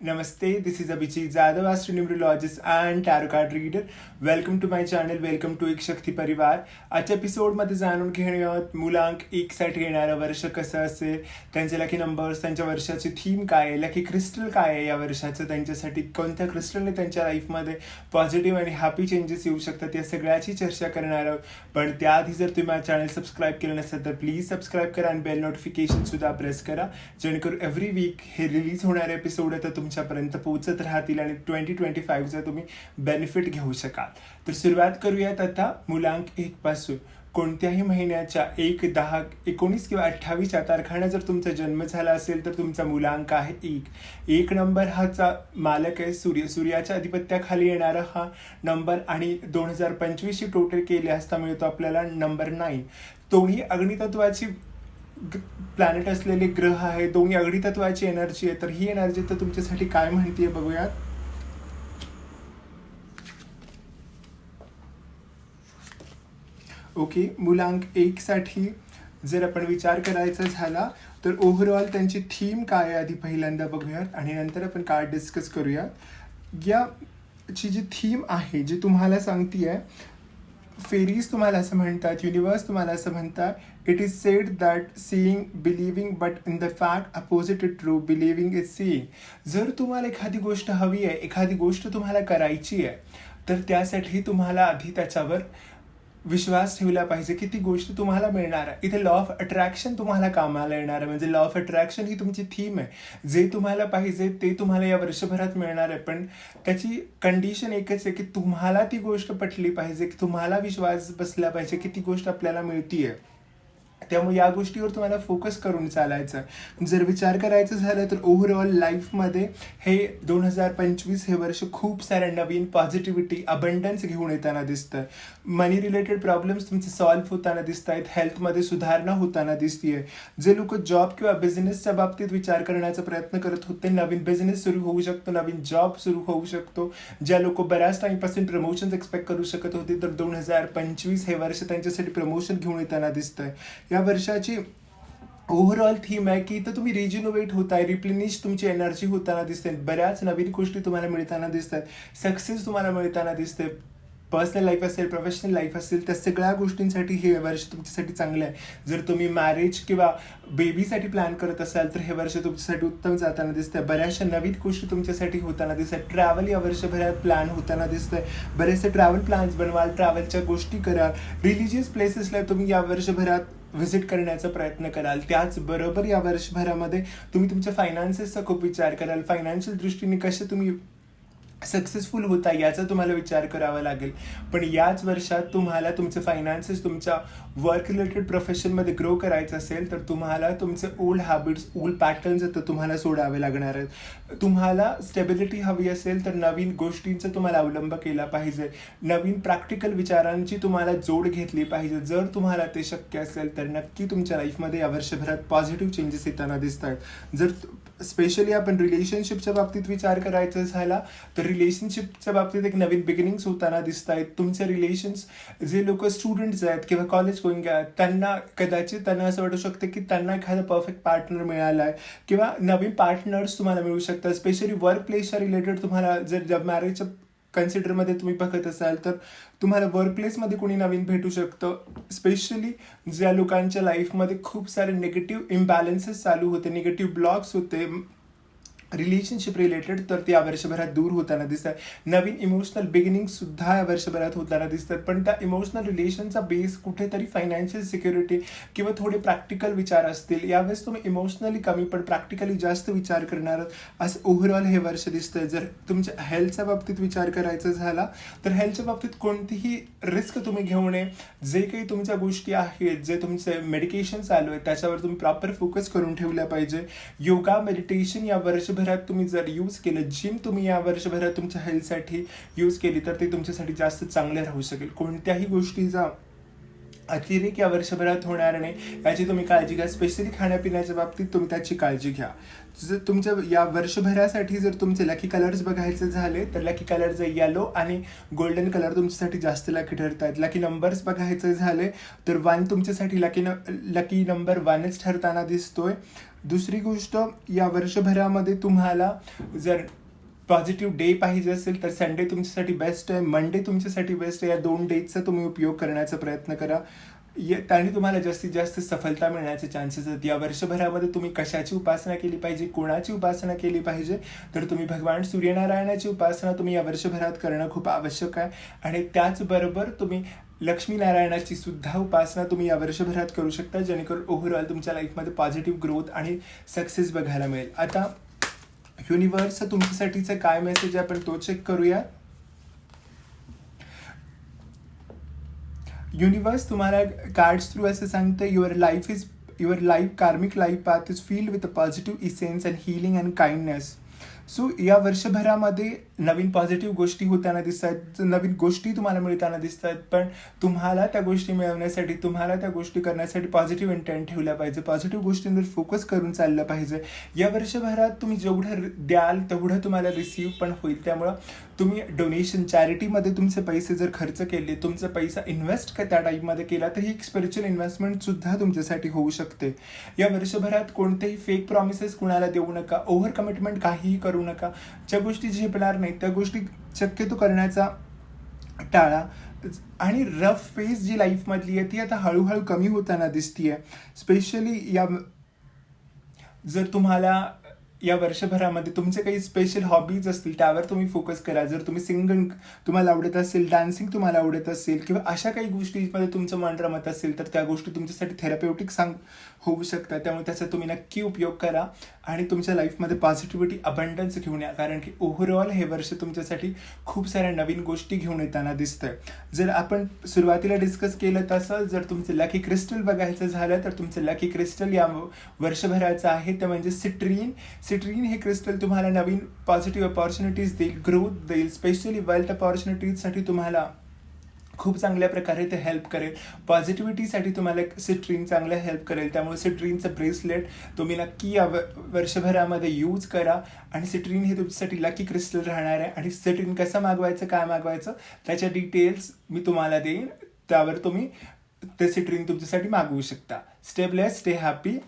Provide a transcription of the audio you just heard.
Namaste, this is Abhijit Jadhav, astronumerologist and tarot card reader. Welcome to my channel, welcome to एक शक्ती परिवार आजच्या एपिसोडमध्ये जाणून घेऊयात मुलांक एकसाठी येणारं वर्ष कसं असेल त्यांचे लकी नंबर्स त्यांच्या वर्षाची थीम काय आहे लकी क्रिस्टल काय आहे या वर्षाचं त्यांच्यासाठी कोणत्या क्रिस्टलने त्यांच्या लाईफमध्ये पॉझिटिव्ह आणि हॅपी चेंजेस येऊ शकतात या सगळ्याची चर्चा करणार आहोत पण त्याआधी जर तुम्ही माझं चॅनल सबस्क्राईब केलं नसेल तर प्लीज सबस्क्राईब करा आणि बेल नोटिफिकेशन सुद्धा प्रेस करा जेणेकरून एव्हरी वीक हे रिलीज होणारे एपिसोड तर तुमच्यापर्यंत पोहोचत राहतील आणि ट्वेंटी ट्वेंटी फाईव्हचा तुम्ही बेनिफिट घेऊ शकाल. तर सुरुवात करूयात आता मुलांक एक पासून. कोणत्याही महिन्याच्या एक दहा एकोणीस किंवा अठ्ठावीसच्या तारखांना जर तुमचा जन्म झाला असेल तर तुमचा मुलांक आहे एक. एक नंबर हाचा मालक आहे सूर्य. सूर्याच्या अधिपत्याखाली येणारा हा नंबर आणि दोन हजार पंचवीसची टोटल केले असता मिळतो आपल्याला नंबर नाईन दोन्ही अग्नितत्वाची प्लॅनेट असलेले ग्रह आहे दोन्ही तत्वाची एनर्जी आहे तर ही एनर्जी तर तुमच्यासाठी काय म्हणतीये बघूयात. ओके मुलांक एक साठी जर आपण विचार करायचा झाला तर ओव्हरऑल त्यांची थीम काय आहे आधी पहिल्यांदा बघूयात आणि नंतर आपण काय डिस्कस करूयात. याची जी थीम आहे जी तुम्हाला सांगतीये फेरीज तुम्हाला असं म्हणतात युनिवर्स तुम्हाला असं म्हणतात. It is said that seeing believing but in the fact opposite it true believing is seeing जर तुम्हाला एखादी गोष्ट हवी आहे एखादी गोष्ट तुम्हाला करायची आहे तर त्यासाठी तुम्हाला आधी त्याच्यावर विश्वास ठेवला पाहिजे की ती गोष्ट तुम्हाला मिळणार आहे. इथे लॉ ऑफ अट्रॅक्शन तुम्हाला कामाला येणार आहे. म्हणजे लॉ ऑफ अट्रॅक्शन ही तुमची थीम आहे. जे तुम्हाला पाहिजे ते तुम्हाला या वर्षभरात मिळणार आहे. पण त्याची कंडिशन एकच आहे की तुम्हाला ती गोष्ट पटली पाहिजे की तुम्हाला विश्वास बसला पाहिजे की ती गोष्ट आपल्याला मिळतीये. त्यामुळे या गोष्टीवर तुम्हाला फोकस करून चालायचं जर विचार करायचं झालं तर ओव्हरऑल लाईफमध्ये हे दोन हजार पंचवीस हे वर्ष खूप साऱ्या नवीन पॉझिटिव्हिटी अबंडन्स घेऊन येताना दिसतं मनी रिलेटेड प्रॉब्लेम्स तुमचे सॉल्व्ह होताना दिसत आहेत हेल्थमध्ये सुधारणा होताना दिसतीये. जे लोक जॉब किंवा बिझनेसच्या बाबतीत विचार करण्याचा प्रयत्न करत होते नवीन बिझनेस सुरू होऊ शकतो नवीन जॉब सुरू होऊ शकतो. ज्या लोक बऱ्याच टाईमपासून प्रमोशन्स एक्सपेक्ट करू शकत होते तर दोन हजार पंचवीस हे वर्ष त्यांच्यासाठी प्रमोशन घेऊन येताना दिसतंय. या वर्षाची ओव्हरऑल थीम आहे की इथं तुम्ही रिजिनोवेट होताय रिप्लिनिश तुमची एनर्जी होताना दिसते. बऱ्याच नवीन गोष्टी तुम्हाला मिळताना दिसतात. सक्सेस तुम्हाला मिळताना दिसते. पर्सनल लाईफ असेल प्रोफेशनल लाईफ असेल त्या सगळ्या गोष्टींसाठी हे वर्ष तुमच्यासाठी चांगलं आहे. जर तुम्ही मॅरेज किंवा बेबीसाठी प्लॅन करत असाल तर हे वर्ष तुमच्यासाठी उत्तम जाताना दिसतं बऱ्याचशा नवीन गोष्टी तुमच्यासाठी होताना दिसत आहेत ट्रॅव्हल या वर्षभरात प्लॅन होताना दिसतंय. बरेचसे ट्रॅव्हल प्लॅन्स बनवाल ट्रॅव्हलच्या गोष्टी कराल. रिलिजियस प्लेसेसला तुम्ही या वर्षभरात व्हिजिट करण्याचा प्रयत्न कराल. त्याचबरोबर या वर्षभरामध्ये तुम्ही तुमच्या फायनान्सेसचा खूप विचार कराल. फायनान्शियल दृष्टीने कसे तुम्ही सक्सेसफुल होता याचा तुम्हाला विचार करावा लागेल. पण याच वर्षात तुम्हाला तुमचे फायनान्सेस तुमच्या वर्क रिलेटेड प्रोफेशनमध्ये ग्रो करायचं असेल तर तुम्हाला तुमचे ओल्ड हॅबिट्स ओल्ड पॅटर्न्स तर तुम्हाला सोडावे लागणार आहेत. तुम्हाला स्टेबिलिटी हवी असेल तर नवीन गोष्टींचा तुम्हाला अवलंब केला पाहिजे. नवीन प्रॅक्टिकल विचारांची तुम्हाला जोड घेतली पाहिजे. जर तुम्हाला ते शक्य असेल तर नक्की तुमच्या लाईफमध्ये या वर्षभरात पॉझिटिव्ह चेंजेस येताना दिसत आहेत जर स्पेशली आपण रिलेशनशिपच्या बाबतीत विचार करायचा झाला तर रिलेशनशिपच्या बाबतीत एक नवीन बिगिनिंग्स होताना दिसत आहेत तुमचे रिलेशन्स जे लोक स्टुडंट्स आहेत किंवा कॉलेज गोईंग आहेत त्यांना कदाचित त्यांना असं वाटू शकतं की त्यांना एखादा परफेक्ट पार्टनर मिळाला आहे किंवा नवीन पार्टनर्स तुम्हाला मिळू शकतात. स्पेशली वर्क प्लेसच्या रिलेटेड तुम्हाला जर मॅरेजच्या कन्सिडरमध्ये तुम्ही बघत असाल तर तुम्हाला वर्कप्लेसमध्ये कोणी नवीन भेटू शकतं. स्पेशली ज्या लोकांच्या लाईफमध्ये खूप सारे निगेटिव्ह इम्बॅलन्सेस चालू होते निगेटिव्ह ब्लॉक्स होते. रिलेशनशिप रिलेटेड तर ते या वर्षभरात दूर होताना दिसतात नवीन इमोशनल बिगिनिंग सुद्धा या वर्षभरात होताना दिसतात पण त्या इमोशनल रिलेशनचा बेस कुठेतरी फायनान्शियल सिक्युरिटी किंवा थोडे प्रॅक्टिकल विचार असतील. यावेळेस तुम्ही इमोशनली कमी पण प्रॅक्टिकली जास्त विचार करणार असं ओव्हरऑल हे वर्ष दिसतंय. जर तुमच्या हेल्थच्या बाबतीत विचार करायचा झाला तर हेल्थच्या बाबतीत कोणतीही रिस्क तुम्ही घेऊ नये. जे काही तुमच्या गोष्टी आहेत जे तुमचे मेडिकेशन चालू आहेत त्याच्यावर तुम्ही प्रॉपर फोकस करून ठेवल्या पाहिजे. योगा मेडिटेशन या वर्षभर वर्षभरात तुम्ही जर यूज केलं जिम तुम्ही या वर्षभरात तुमच्या हेल्थसाठी यूज केली तर ते तुमच्यासाठी जास्त चांगले राहू शकेल. कोणत्याही गोष्टीचा अतिरेक या वर्षभरात होणार नाही. याची तुम्ही काळजी घ्या. स्पेशली खाण्यापिण्याच्या बाबतीत तुम्ही त्याची काळजी घ्या. जर तुमच्या या वर्षभरासाठी जर तुमचे लकी कलर्स बघायचे झाले तर लकी कलरचे येलो आणि गोल्डन कलर तुमच्यासाठी जास्त लकी ठरतात. लकी नंबर्स बघायचे झाले तर वन तुमच्यासाठी लकी न लकी नंबर वनच ठरताना दिसतोय. दुसरी गोष्ट या वर्षभरामध्ये तुम्हाला जर पॉझिटिव्ह डे पाहिजे असेल तर संडे तुमच्यासाठी बेस्ट आहे. मंडे तुमच्यासाठी बेस्ट आहे. या दोन डेजचा तुम्ही उपयोग करण्याचा प्रयत्न करा. या- त्याने तुम्हाला जास्तीत जास्त सफलता मिळण्याचे चान्सेस आहेत. या वर्षभरामध्ये तुम्ही कशाची उपासना केली पाहिजे कोणाची उपासना केली पाहिजे? तर तुम्ही भगवान सूर्यनारायणाची उपासना तुम्ही या वर्षभरात करणं खूप आवश्यक आहे. आणि त्याचबरोबर तुम्ही लक्ष्मीनारायणाची सुद्धा उपासना तुम्ही या वर्षभरात करू शकता जेणेकरून ओव्हरऑल तुमच्या लाईफमध्ये पॉझिटिव्ह ग्रोथ आणि सक्सेस बघायला मिळेल. आता युनिवर्स तुमच्यासाठीचं काय मेसेज आहे? आपण तो चेक करूया. युनिवर्स तुम्हाला कार्ड्स थ्रू असं सांगतं your life is your life karmic life path is filled with a positive essence and healing and kindness so या वर्षभरामध्ये नवीन पॉझिटिव्ह गोष्टी होताना दिसत आहेत नवीन गोष्टी तुम्हाला मिळताना दिसत आहेत पण तुम्हाला त्या गोष्टी मिळवण्यासाठी तुम्हाला त्या गोष्टी करण्यासाठी पॉझिटिव्ह इंटेंट ठेवला पाहिजे. पॉझिटिव्ह गोष्टींवर फोकस करून चाललं पाहिजे. या वर्षभरात तुम्ही जेवढं द्याल तेवढं तुम्हाला रिसीव पण होईल. त्यामुळं तुम्ही डोनेशन चॅरिटीमध्ये तुमचे पैसे जर खर्च केले तुमचा पैसा इन्व्हेस्ट त्या टाईपमध्ये केला तर ही एक स्पिरिच्युअल इन्व्हेस्टमेंटसुद्धा तुमच्यासाठी होऊ शकते. या वर्षभरात कोणतेही फेक प्रॉमिसेस कुणाला देऊ नका ओव्हर कमिटमेंट काहीही करू नका. ज्या गोष्टी झेपणार नाही त्या गोष्टी शक्यतो करण्याचा टाळा. आणि रफ फेज जी लाईफमधली आहे ती आता हळूहळू कमी होताना दिसतीये. स्पेशली या जर तुम्हाला या वर्षभरामध्ये तुमचे काही स्पेशल हॉबीज असतील त्यावर तुम्ही फोकस करा. जर तुम्ही सिंगिंग तुम्हाला आवडत असेल डान्सिंग तुम्हाला आवडत असेल किंवा अशा काही गोष्टीमध्ये तुमचं मन रमत असेल तर त्या गोष्टी तुमच्यासाठी थेरपेटिक सांग होऊ शकतात. त्यामुळे त्याचा तुम्ही नक्की उपयोग करा. आणि तुमच्या लाईफमध्ये पॉझिटिव्हिटी अबंडन्स घेऊन या. कारण की ओव्हरऑल हे वर्ष तुमच्यासाठी खूप साऱ्या नवीन गोष्टी घेऊन येताना दिसतंय. जर आपण सुरुवातीला डिस्कस केलं तसं जर तुमचं लकी क्रिस्टल बघायचं झालं तर तुमचं लकी क्रिस्टल या वर्षभराचं आहे. ते म्हणजे सिट्रीन सिट्रीन हे क्रिस्टल तुम्हाला नवीन पॉझिटिव्ह अपॉर्च्युनिटीज देईल ग्रोथ देईल. स्पेशली वेल्थ अपॉर्च्युनिटीजसाठी तुम्हाला खूप चांगल्या प्रकारे ते हेल्प करेल. पॉझिटिव्हिटीसाठी तुम्हाला सिट्रीन चांगलं हेल्प करेल. त्यामुळे सिट्रीनचं ब्रेसलेट तुम्ही नक्की या वर्षभरामध्ये यूज करा. आणि सिट्रीन हे तुमच्यासाठी लकी क्रिस्टल राहणार आहे. आणि सिट्रीन कसं मागवायचं काय मागवायचं त्याच्या डिटेल्स मी तुम्हाला देईन. त्यावर तुम्ही ते सिट्रीन तुमच्यासाठी मागवू शकता. Stay bless stay happy